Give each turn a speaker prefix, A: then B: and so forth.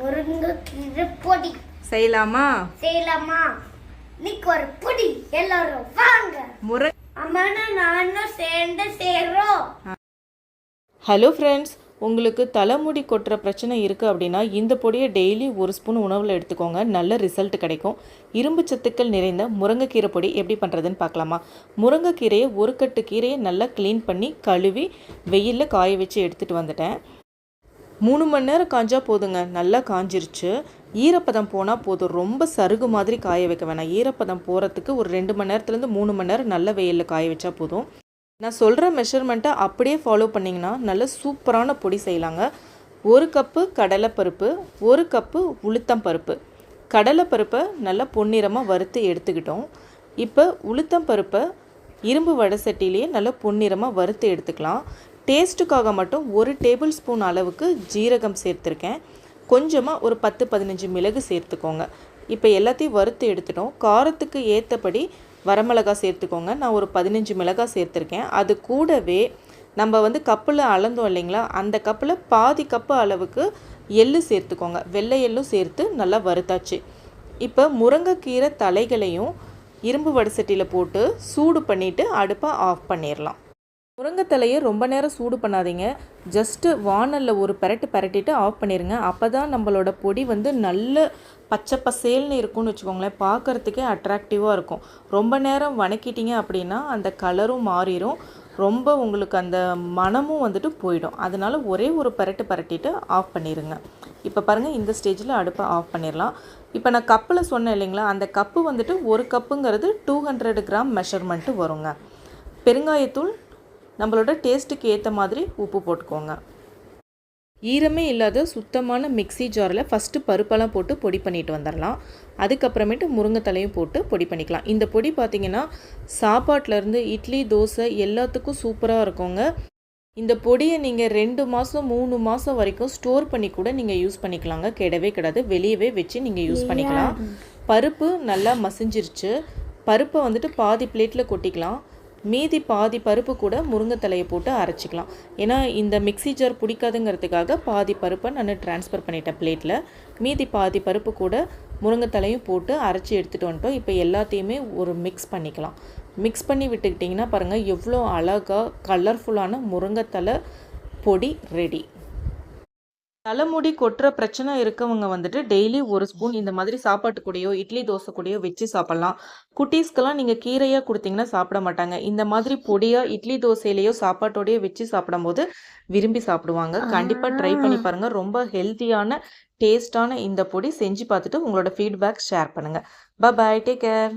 A: முருங்கைக்கீரை பொடி.
B: செய்யலாமா?
A: செய்யலாமா? இன்னைக்கு ஒரு பொடி. எல்லாரும் வாங்க.
B: முரு
A: அம்மானும் நானும் சேர்ந்து செய்றோம்.
B: ஹலோ ஃப்ரெண்ட்ஸ் உங்களுக்கு தலைமுடி கொட்டுற பிரச்சனை இருக்குது அப்படின்னா இந்த பொடியை டெய்லி ஒரு ஸ்பூன் உணவில் எடுத்துக்கோங்க. நல்ல ரிசல்ட் கிடைக்கும். இரும்பு சத்துக்கள் நிறைந்த முருங்கைக்கீரை பொடி எப்படி பண்ணுறதுன்னு பார்க்கலாமா? முருங்கைக்கீரையை ஒரு கட்டு கீரையை நல்லா க்ளீன் பண்ணி கழுவி வெயிலில் காய வச்சு எடுத்துகிட்டு வந்துட்டேன். மூணு மணி நேரம் காஞ்சா போதுங்க. நல்லா காஞ்சிருச்சு. ஈரப்பதம் போனால் போதும். ரொம்ப சருகு மாதிரி காய வைக்க வேணாம். ஈரப்பதம் போகிறதுக்கு ஒரு ரெண்டு மணி நேரத்துலேருந்து மூணு மணி நேரம் நல்ல வெயிலில் காய வச்சா போதும். நான் சொல்கிற மெஷர்மெண்ட்டை அப்படியே ஃபாலோ பண்ணிங்கன்னா நல்ல சூப்பரான பொடி செய்யலாங்க. ஒரு கப்பு கடலைப்பருப்பு ஒரு கப்பு உளுத்தம் பருப்பு. கடலைப்பருப்பை நல்லா பொன்னிறமாக வறுத்து எடுத்துக்கிட்டோம். இப்போ உளுத்தம் பருப்பை இரும்பு வடை சட்டிலேயே நல்லா பொன்னிறமாக வறுத்து எடுத்துக்கலாம். டேஸ்ட்டுக்காக மட்டும் ஒரு டேபிள் ஸ்பூன் அளவுக்கு ஜீரகம் சேர்த்துருக்கேன். கொஞ்சமாக ஒரு பத்து பதினஞ்சு மிளகு சேர்த்துக்கோங்க. இப்போ எல்லாத்தையும் வறுத்து எடுத்துட்டோம். காரத்துக்கு ஏற்றபடி வரமிளகாய் சேர்த்துக்கோங்க. நான் ஒரு பதினஞ்சு மிளகாய் சேர்த்துருக்கேன். அது கூடவே நம்ம வந்து கப்பில் அளந்தோம் இல்லைங்களா? அந்த கப்பில் பாதி கப்பு அளவுக்கு எள்ளு சேர்த்துக்கோங்க. வெள்ளை எள்ளும் சேர்த்து நல்லா வறுத்தாச்சு. இப்போ முருங்கைக்கீரை தலைகளையும் இரும்பு வடசட்டியில் போட்டு சூடு பண்ணிவிட்டு அடுப்பை ஆஃப் பண்ணிடலாம் முருங்கைத்தலையை ரொம்ப நேரம் சூடு பண்ணாதீங்க. ஜஸ்ட்டு வானலில் ஒரு பெரட்டு பெரட்டிட்டு ஆஃப் பண்ணிடுங்க அப்போ தான் நம்மளோட பொடி வந்து நல்ல பச்சை பசேல்னு இருக்கும்னு வச்சுக்கோங்களேன். பார்க்குறதுக்கே அட்ராக்டிவாக இருக்கும். ரொம்ப நேரம் வணக்கிட்டீங்க அப்படின்னா அந்த கலரும் மாறிடும் ரொம்ப உங்களுக்கு அந்த மனமும் வந்துட்டு போயிடும். அதனால ஒரே ஒரு பெரட்டு பரட்டிட்டு ஆஃப் பண்ணிடுங்க இப்போ பாருங்கள் இந்த ஸ்டேஜில் அடுப்பை ஆஃப் பண்ணிடலாம். இப்போ நான் கப்பில் சொன்னேன் இல்லைங்களா அந்த கப்பு வந்துட்டு ஒரு கப்புங்கிறது டூ ஹண்ட்ரட் கிராம் மெஷர்மெண்ட்டு வருங்க. பெருங்காயத்தூள் நம்மளோட டேஸ்ட்டுக்கு ஏற்ற மாதிரி உப்பு போட்டுக்கோங்க. ஈரமே இல்லாத சுத்தமான மிக்ஸி ஜாரில் ஃபஸ்ட்டு பருப்பெல்லாம் போட்டு பொடி பண்ணிட்டு வந்துடலாம் அதுக்கப்புறமேட்டு முருங்கைத்தலையும் போட்டு பொடி பண்ணிக்கலாம். இந்த பொடி பார்த்தீங்கன்னா சாப்பாட்டிலேருந்து இட்லி தோசை எல்லாத்துக்கும் சூப்பராக இருக்குங்க. இந்த பொடியை நீங்கள் ரெண்டு மாதம் மூணு மாதம் வரைக்கும் ஸ்டோர் பண்ணி கூட நீங்கள் யூஸ் பண்ணிக்கலாங்க. கெடவே கிடாது. வெளியவே வச்சு நீங்கள் யூஸ் பண்ணிக்கலாம். பருப்பு நல்லா மசிஞ்சிருச்சு. பருப்பை வந்துட்டு பாதி பிளேட்டில் கொட்டிக்கலாம். மீதி பாதி பருப்பு கூட முருங்கைத்தலையை போட்டு அரைச்சிக்கலாம். ஏன்னா இந்த மிக்ஸி ஜார் பிடிக்காதுங்கிறதுக்காக பாதி பருப்பை நான் ட்ரான்ஸ்ஃபர் பண்ணிட்டேன் பிளேட்டில் மீதி பாதி பருப்பு கூட முருங்கைத்தலையும் போட்டு அரைச்சி எடுத்துகிட்டு வந்துட்டோம். இப்போ எல்லாத்தையுமே ஒரு மிக்ஸ் பண்ணிக்கலாம். மிக்ஸ் பண்ணி விட்டுக்கிட்டிங்கன்னா பாருங்கள் எவ்வளோ அழகாக கலர்ஃபுல்லான முருங்கைத்தலை பொடி ரெடி தலைமுடி கொட்டுற பிரச்சனை இருக்கவங்க வந்துட்டு டெய்லி ஒரு ஸ்பூன் இந்த மாதிரி சாப்பாட்டு கூடயோ இட்லி தோசை கூடயோ வச்சு சாப்பிட்லாம். குட்டீஸ்க்கெல்லாம் நீங்கள் கீரையாக கொடுத்தீங்கன்னா சாப்பிட மாட்டாங்க. இந்த மாதிரி பொடியாக இட்லி தோசையிலையோ சாப்பாட்டோடையோ வச்சு சாப்பிடும்போது விரும்பி சாப்பிடுவாங்க. கண்டிப்பாக ட்ரை பண்ணி பாருங்கள் ரொம்ப ஹெல்த்தியான டேஸ்டான இந்த பொடி செஞ்சு பார்த்துட்டு உங்களோட ஃபீட்பேக் ஷேர் பண்ணுங்கள் பாய் டேக் கேர்